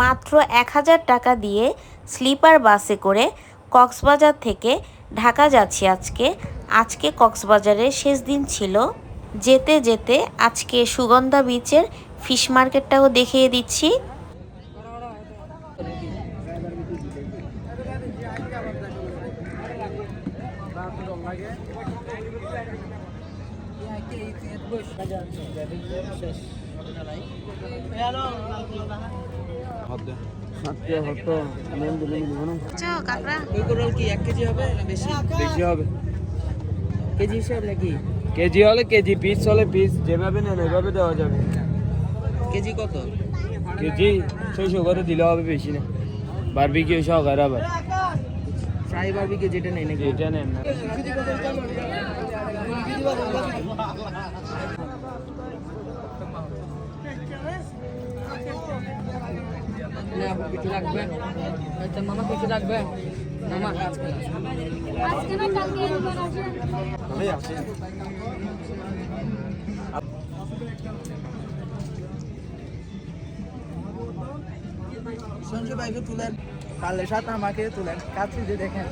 মাত্র এক হাজার টাকা দিয়ে স্লিপার বাসে করে কক্সবাজার থেকে ঢাকা যাচ্ছি আজকে। আজকে কক্সবাজারের শেষ দিন ছিল। যেতে যেতে আজকে সুগন্ধা বিচের ফিশ মার্কেটটাও দেখিয়ে দিচ্ছি। কেজি হবে না বেশি? বেশি হবে। কেজি হিসাব নাকি? কেজি হলে কেজি পিস হলে পিস যেভাবে নেন ওইভাবে দেওয়া যাবে। কেজি কত? কেজি ছয়শো করে দিলে হবে বেশি না। বারবি কি সহকারে আবার। ফ্রাই বারবিকে যেটা নেই নাকি? এটা নেন না। না কিছু লাগবে? আচ্ছা মামা কিছু লাগবে? মামা? আজকে সঞ্জু ভাইকে তুলেন। কালের সাথে আমাকে তুলেন। কাছে যে দেখেন।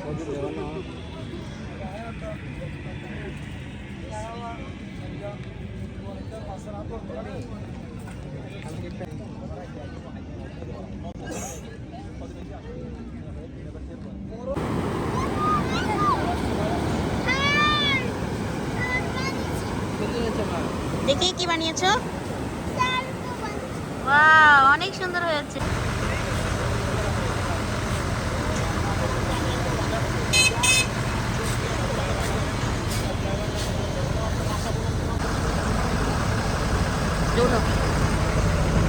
দেখি কি বানিয়েছো? অনেক সুন্দর হয়েছে।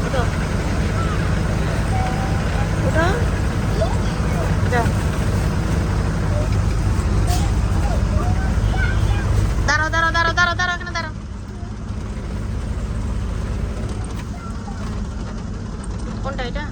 উঠো কোনটা এটা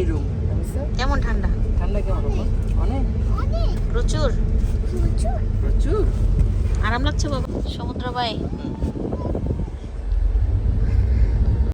মিনি রুম কেমন ঠান্ডা? ঠান্ডা কেমন? অনেক? প্রচুর। প্রচুর। আরাম লাগছে বাবা। সমুদ্র ভাই